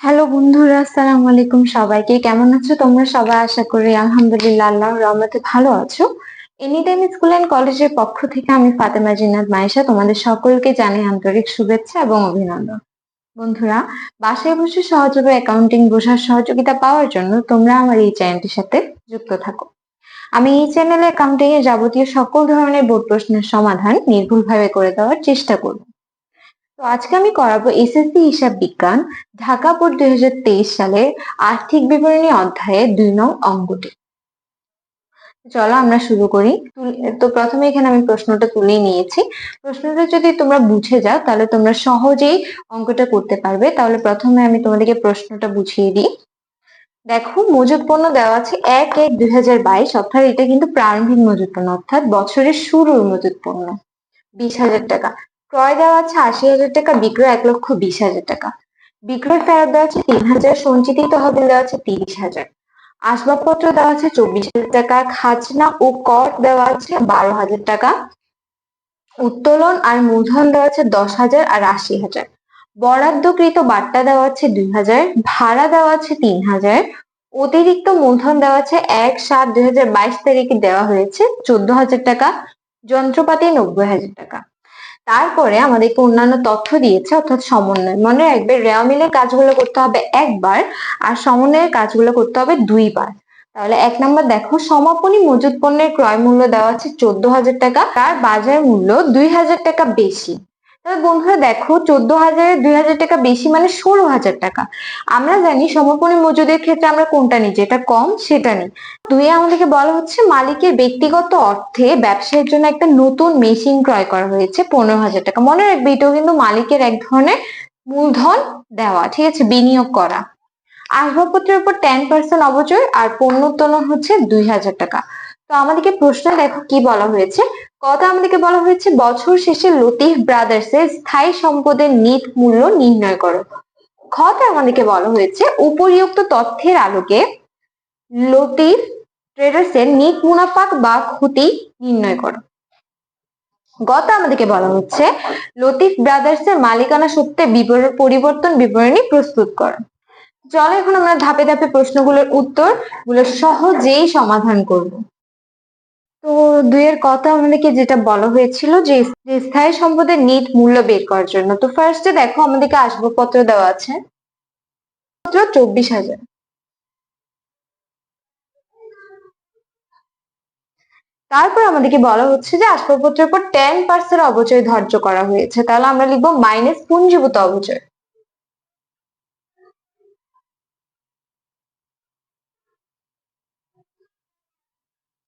Hello বন্ধুরা, আসসালামু আলাইকুম সবাইকে। কেমন আছো তোমরা সবাই? আশা করি আলহামদুলিল্লাহ, আল্লাহর রহমতে ভালো আছো। এনি টাইম স্কুল এন্ড কলেজের পক্ষ থেকে আমি ফাতেমা জিন্নাত মাইশা তোমাদের সকলকে জানাই আন্তরিক শুভেচ্ছা এবং অভিনন্দন। বন্ধুরা, বাসায় বসে সহযোগে অ্যাকাউন্টিং বোঝার সহযোগিতা পাওয়ার জন্য তোমরা আমার এই চ্যানেলটির সাথে যুক্ত থাকো। আমি এই চ্যানেলে অ্যাকাউন্টিং এর যাবতীয় সকল ধরনের বোর্ড প্রশ্নের সমাধান নির্ভুলভাবে করে দেওয়ার চেষ্টা করব। তো আজকে আমি করাবো এসএসসি হিসাব বিজ্ঞান, ঢাকা বোর্ড দুই হাজার তেইশ সালে আর্থিক বিবরণী অধ্যায়ে দুই নং অঙ্কটি। চলো আমরা শুরু করি। তো প্রথমে এখানে আমি প্রশ্নটা তুলে নিয়েছি। প্রশ্নটা যদি তোমরা বুঝে যাও, তাহলে তোমরা সহজেই অঙ্কটা করতে পারবে। তাহলে প্রথমে আমি তোমাদেরকে প্রশ্নটা বুঝিয়ে দিই। দেখো, মজুত পণ্য দেওয়া আছে এক এক দুই হাজার বাইশ, অর্থাৎ এটা কিন্তু প্রারম্ভিক মজুত পণ্য, অর্থাৎ বছরের শুরুর মজুত পণ্য। বিশ হাজার টাকা। ক্রয় দেওয়া আছে আশি হাজার টাকা, বিক্রয় এক লক্ষ বিশ হাজার টাকা। বিক্রয় ফেরত দেওয়া আছে তিন হাজার সঞ্চিত তহবিল দেওয়া আছে তিরিশ হাজার। আসবাবপত্র দেওয়া আছে চব্বিশ হাজার টাকা, খাজনা ও কর দেওয়া আছে বারো হাজার টাকা। উত্তোলন আর মূলধন দেওয়া আছে দশ হাজার আর আশি হাজার। বরাদ্দকৃত বার্তা দেওয়া আছে দুই হাজার, ভাড়া দেওয়া আছে তিন হাজার। অতিরিক্ত মূলধন দেওয়া আছে এক সাত দুই হাজার বাইশ তারিখে দেওয়া হয়েছে চোদ্দ হাজার টাকা, যন্ত্রপাতি নব্বই হাজার টাকা। তারপরে আমাদেরকে অন্যান্য তথ্য দিয়েছে, অর্থাৎ সমন্বয়। মনে রাখবে রেওয়া মিলের কাজগুলো করতে হবে একবার, আর সমন্বয়ের কাজগুলো করতে হবে দুইবার। তাহলে এক নম্বর দেখো, সমাপনী মজুত পণ্যের ক্রয় মূল্য দেওয়া আছে চোদ্দ হাজার টাকা, তার বাজার মূল্য দুই হাজার টাকা বেশি। তবে বন্ধুরা দেখো, চোদ্দ হাজারে, দুই হাজার টাকা বেশি মানে ষোলো হাজার টাকা। আমরা জানি সমাপনী মজুদের ক্ষেত্রে আমরা কোনটা নিই? যেটা কম, সেটা নিই। দুই আমাদেরকে বলা হচ্ছে মালিকের ব্যক্তিগত অর্থে ব্যবসায়ের জন্য একটা নতুন মেশিন ক্রয় করা হয়েছে, পনেরো হাজার টাকা। মনে রাখবে, এটাও কিন্তু মালিকের এক ধরনের মূলধন দেওয়া, ঠিক আছে, বিনিয়োগ করা। আসবাবপত্রের উপর টেন পার্সেন্ট অবচয় আর পণ্য উত্তোলন হচ্ছে দুই হাজার টাকা। তো আমাদেরকে প্রশ্ন দেখো কি বলা হয়েছে? কথা আমাদেরকে বলা হয়েছে, বছর শেষে লতিফ ব্রাদার্স এর স্থায়ী সম্পদের নিট মূল্য নির্ণয় করো। খতে আমাদেরকে বলা হয়েছে, উপরিউক্ত তথ্যের আলোকে লতিফ ট্রেডার্স এর নিট মুনাফা বা ক্ষতি নির্ণয় করো। গত আমাদেরকে বলা হচ্ছে, লতিফ ব্রাদার্স এর মালিকানা বিবরণ পরিবর্তন বিবরণী প্রস্তুত করো। চলো এখন আমরা ধাপে ধাপে প্রশ্নগুলোর উত্তরগুলো সহজেই সমাধান করব। তো দুইয়ের কথা আমাদেরকে যেটা বলা হয়েছিল যে স্থায়ী সম্পদের নিট মূল্য বের করার জন্য। তো ফার্স্টে দেখো আমাদেরকে আসবাবপত্র দেওয়া আছে। চব্বিশ হাজার। তারপর আমাদেরকে বলা হচ্ছে যে, আসবাবপত্রের উপর টেন পার্সেন্ট অবচয় ধার্য করা হয়েছে। তাহলে আমরা লিখব মাইনাস পুঞ্জীভূত অবচয়।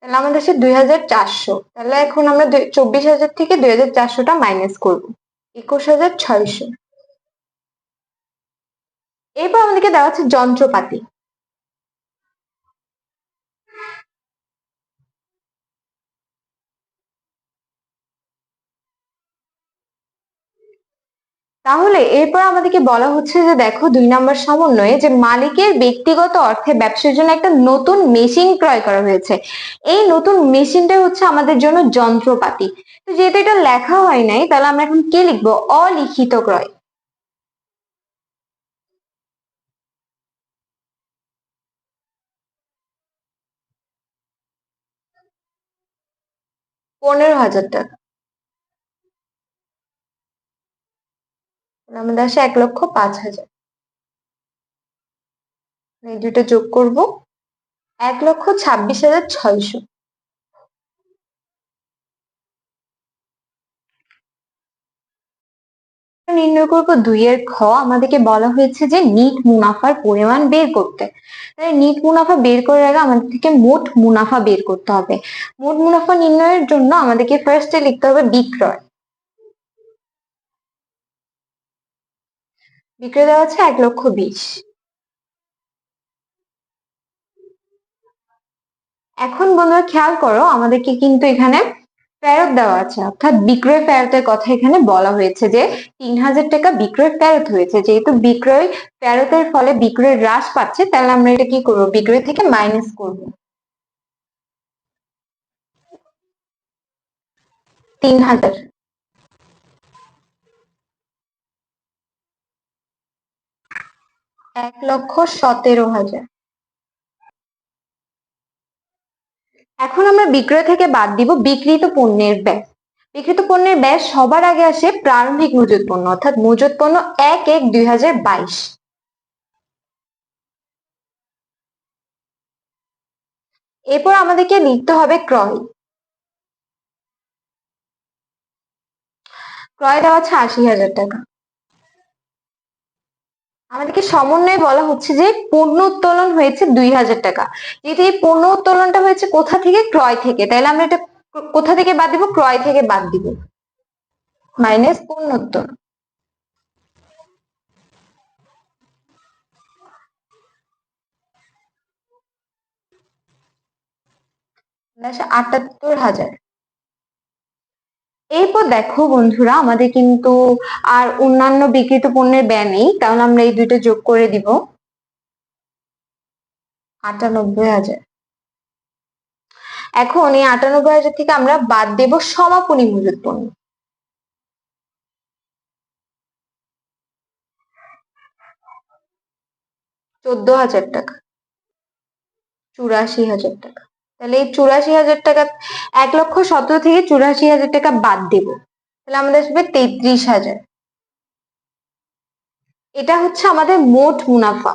তাহলে আমাদের আছে দুই হাজার চারশো। তাহলে এখন আমরা চব্বিশ হাজার থেকে দুই হাজার চারশোটা মাইনাস করব। একুশ হাজার ছয়শো। এরপর আমাদেরকে দেওয়া আছে যন্ত্রপাতি। তাহলে এরপর আমাদেরকে বলা হচ্ছে যে দেখো দুই নম্বর সমন্বয়ে যে মালিকের ব্যক্তিগত অর্থে ব্যবসার জন্য একটা নতুন মেশিন ক্রয় করা হয়েছে। এই নতুন মেশিনটা হচ্ছে আমাদের জন্য যন্ত্রপাতি। তো যেহেতু এটা লেখা হয় নাই, তাহলে আমরা এখন কে লিখব? অলিখিত ক্রয়। পনেরো হাজার টাকা। আমাদের আসে এক লক্ষ পাঁচ হাজার। এই দুটো যোগ করব। এক লক্ষ ছাব্বিশ হাজার ছয়শো। নির্ণয় করব দুইয়ের খ। আমাদেরকে বলা হয়েছে যে নিট মুনাফার পরিমাণ বের করতে। নিট মুনাফা বের করার আগে আমাদের থেকে মোট মুনাফা বের করতে হবে। মোট মুনাফা নির্ণয়ের জন্য আমাদেরকে ফার্স্টে লিখতে হবে বিক্রয়। বিক্রয় দেওয়া আছে এক লক্ষ বিশ। এখন বন্ধুরা খেয়াল করো, আমাদেরকে কিন্তু এখানে ফেরত দেওয়া আছে। অর্থাৎ বিক্রয় ফেরতের কথা এখানে বলা হয়েছে যে, তিন হাজার টাকা বিক্রয় ফেরত হয়েছে। যেহেতু বিক্রয় ফেরতের ফলে বিক্রয় হ্রাস পাচ্ছে, তাহলে আমরা এটা কি করব? বিক্রয় থেকে মাইনাস করব। তিন হাজার। এক লক্ষ সতেরো হাজার। এখন আমরা বিক্রয় থেকে বাদ দিব বিক্রিত পণ্যের ব্যয়। বিক্রিত পণ্যের ব্যয় সবার আগে আসে প্রারম্ভিক মজুত পণ্য, অর্থাৎ মজুত পণ্য এক এক দুই হাজার বাইশ। এরপর আমাদেরকে লিখতে হবে ক্রয়। ক্রয় দেওয়া আছে আশি হাজার টাকা। আমাদেরকে সমন্বয়ে বলা হচ্ছে যে পণ্য উত্তোলন হয়েছে দুই হাজার টাকা। যেহেতু এই পণ্য উত্তোলনটা হয়েছে কোথা থেকে? ক্রয় থেকে। তাহলে আমরা এটা কোথা থেকে বাদ দিব? ক্রয় থেকে বাদ দিব। মাইনাস পণ্য উত্তোলন। আটাত্তর হাজার। এরপর দেখো বন্ধুরা, আমাদের কিন্তু আর অন্যান্য বিকৃত পণ্যের ব্যয় নেই, তাহলে আমরা এই দুইটা যোগ করে দিব। আটানব্বই হাজার। এখন এই আটানব্বই হাজার থেকে আমরা বাদ দেব সমাপনী মজুত পণ্য। চোদ্দ হাজার টাকা, চুরাশি হাজার টাকা। তাহলে এই চুরাশি হাজার টাকা, এক লক্ষ সতেরো থেকে চুরাশি হাজার টাকা বাদ দেব। তাহলে আমাদের আসবে তেত্রিশ হাজার। এটা হচ্ছে আমাদের মোট মুনাফা।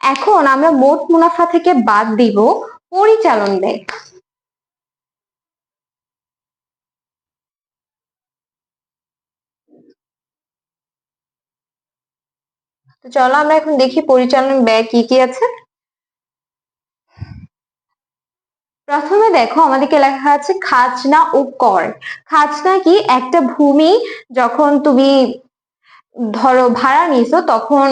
এখন আমরা মোট মুনাফা থেকে বাদ দিব পরিচালন ব্যয় তো চলো আমরা এখন দেখি পরিচালন ব্যয় কি কি আছে। প্রথমে দেখো আমাদেরকে লেখা আছে খাজনা ও কর। খাজনা কি একটা ভূমি যখন তুমি ধরো ভাড়া নিছো তখন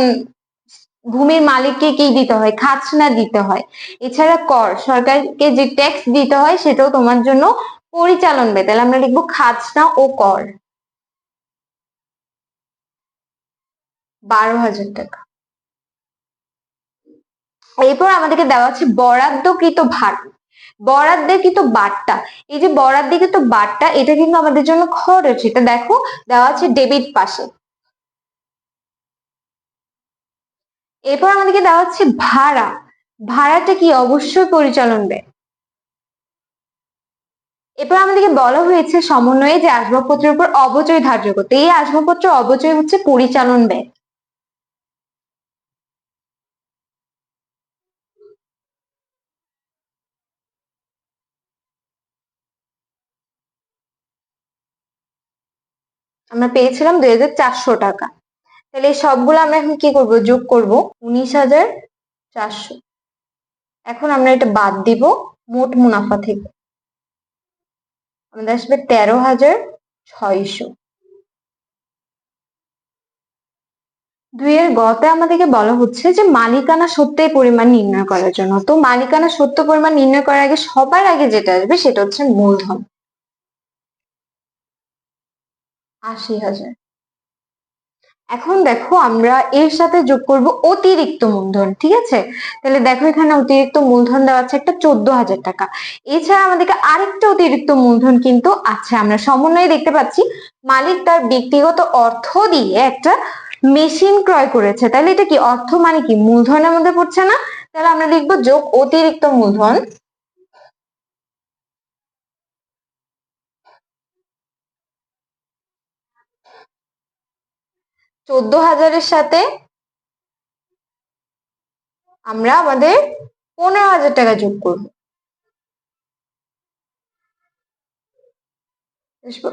ভূমির মালিককে কি দিতে হয়? খাজনা দিতে হয়। এছাড়া কর, সরকারকে যে ট্যাক্স দিতে হয় সেটাও তোমার জন্য পরিচালন ব্যয়। তাহলে আমরা লিখব খাজনা ও কর। বারো হাজার টাকা। এরপর আমাদেরকে দেওয়া আছে বরাদ্দকৃত ভার। বরাদ্দকৃত বার্তা। এই যে বরাদ্দকৃত বার্তা, এটা কিন্তু আমাদের জন্য খরচ। এটা দেখো, দেওয়া আছে ডেবিট পাশে। এরপর আমাদেরকে দেওয়া হচ্ছে ভাড়া। ভাড়াটা কি অবশ্যই পরিচালন ব্যয় এরপর আমাদেরকে বলা হয়েছে সমন্বয়ে যে আসবাবপত্রের উপর অবচয় ধার্য করতে। এই আসবাবপত্র অবচয় হচ্ছে পরিচালন ব্যয় আমরা পেয়েছিলাম দুই হাজার চারশো টাকা। তাহলে এই সবগুলো আমরা এখন কি করব? যোগ করব উনিশ হাজার চারশো। এখন আমরা এটা বাদ দিব মোট মুনাফা থেকে। আমাদের আসবে তেরো হাজার ছয়শো। দুইয়ের গতে আমাদেরকে বলা হচ্ছে যে মালিকানা সত্যের পরিমাণ নির্ণয় করার জন্য। তো মালিকানা সত্য পরিমাণ নির্ণয় করার আগে সবার আগে যেটা আসবে সেটা হচ্ছে মূলধন। আশি হাজার। এখন দেখো আমরা এর সাথে যোগ করব অতিরিক্ত মূলধন, ঠিক আছে? তাহলে দেখো এখানে অতিরিক্ত মূলধন দেওয়া আছে একটা চোদ্দ হাজার টাকা। এছাড়া আমাদেরকে আরেকটা অতিরিক্ত মূলধন কিন্তু আছে। আমরা সমন্বয়ে দেখতে পাচ্ছি, মালিক তার ব্যক্তিগত অর্থ দিয়ে একটা মেশিন ক্রয় করেছে। তাহলে এটা কি? অর্থ মানে কি? মূলধনের মধ্যে পড়ছে না? তাহলে আমরা লিখব যোগ অতিরিক্ত মূলধন চোদ্দ হাজারের সাথে আমরা আমাদের পনেরো হাজার টাকা যোগ করব।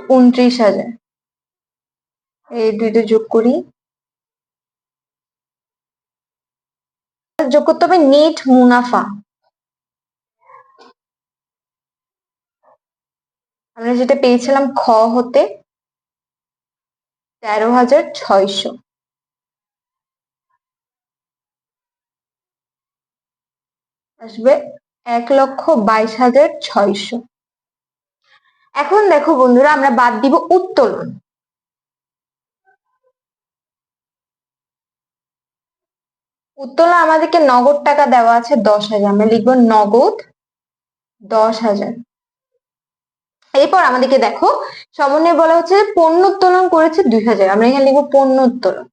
উনত্রিশ হাজার। এই দুইটা যোগ করি। যোগ করতে হবে নেট মুনাফা। আমরা যেটা পেয়েছিলাম খ হতে তেরো হাজার ছয়শো। আসবে এক লক্ষ বাইশ হাজার ছয়শো। এখন দেখো বন্ধুরা, আমরা বাদ দিব উত্তোলন। উত্তোলন আমাদেরকে নগদ টাকা দেওয়া আছে দশ হাজার। আমরা লিখব নগদ দশ হাজার। এরপর আমাদেরকে দেখো, সমন্বয় বলা হচ্ছে পণ্য উত্তোলন করেছে দুই হাজার আমরা এখানে লিখব পণ্য উত্তোলন।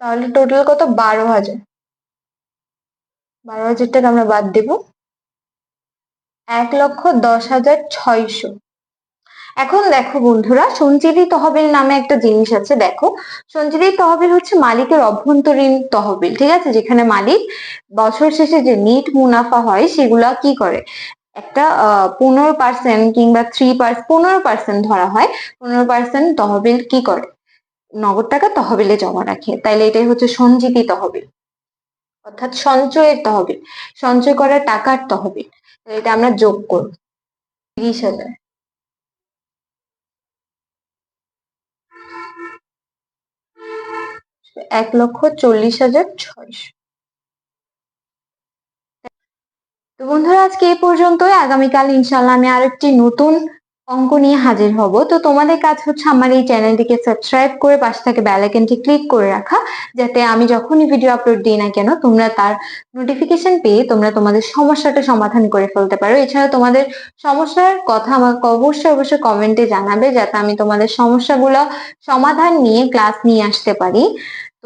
তাহলে টোটাল কত? বারো হাজার বারো হাজার টাকা আমরা বাদ দেব। এক লক্ষ দশ হাজার ছয়শো। এখন দেখো বন্ধুরা সঞ্চিতি তহবিল নামে একটা জিনিস আছে, দেখো। সঞ্চিতি তহবিল হচ্ছে মালিকের অভ্যন্তরীণ তহবিল, ঠিক আছে? যেখানে মালিক বছর শেষে যে নিট মুনাফা হয়, সেগুলা কি করে? একটা পনেরো পার্সেন্ট কিংবা থ্রি পার্সেন্ট পনেরো পার্সেন্ট ধরা হয়, পনেরো পার্সেন্ট তহবিল কি করে? নগদ টাকা তহবিলে জমা রাখে, তাইলে এটাই হচ্ছে সঞ্চিতি তহবিল, অর্থাৎ সঞ্চয়ের তহবিল, সঞ্চয় করা টাকার তহবিল এটা আমরা যোগ করব, তিরিশ হাজার। এক লক্ষ চল্লিশ হাজার ছয়শো। তো বন্ধুরা, আজকে এই পর্যন্তই। আগামীকাল ইনশাল্লাহ আমি আরেকটি নতুন অঙ্ক নিয়ে হাজির হব। তো তোমাদের কাজ হচ্ছে আমার এই চ্যানেলটিকে সাবস্ক্রাইব করে পাশে থেকে আইকনটি ক্লিক করে রাখা, যাতে আমি যখনই ভিডিও আপলোড দিই না কেন, তোমরা তার নোটিফিকেশন পেয়ে তোমরা তোমাদের সমস্যাটা সমাধান করে ফেলতে পারো। এছাড়া তোমাদের সমস্যার কথা আমাকে অবশ্যই অবশ্যই কমেন্টে জানাবে, যাতে আমি তোমাদের সমস্যাগুলো সমাধান নিয়ে ক্লাস নিয়ে আসতে পারি।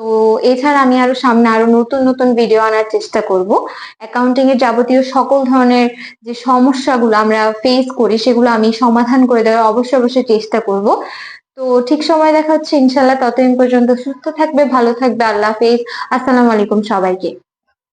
তো এছাড়া আমি আরও সামনে আরও নতুন নতুন ভিডিও আনার চেষ্টা করব। অ্যাকাউন্টিং এর যাবতীয় সকল ধরনের যে সমস্যাগুলো আমরা ফেস করি, সেগুলো আমি সমাধান করে দেওয়ার অবশ্যই অবশ্যই চেষ্টা করব। তো ঠিক সময় দেখা হচ্ছে ইনশাল্লাহ ততদিন পর্যন্ত সুস্থ থাকবে, ভালো থাকবে, আল্লাহ হাফেজ। আসসালামু আলাইকুম সবাইকে।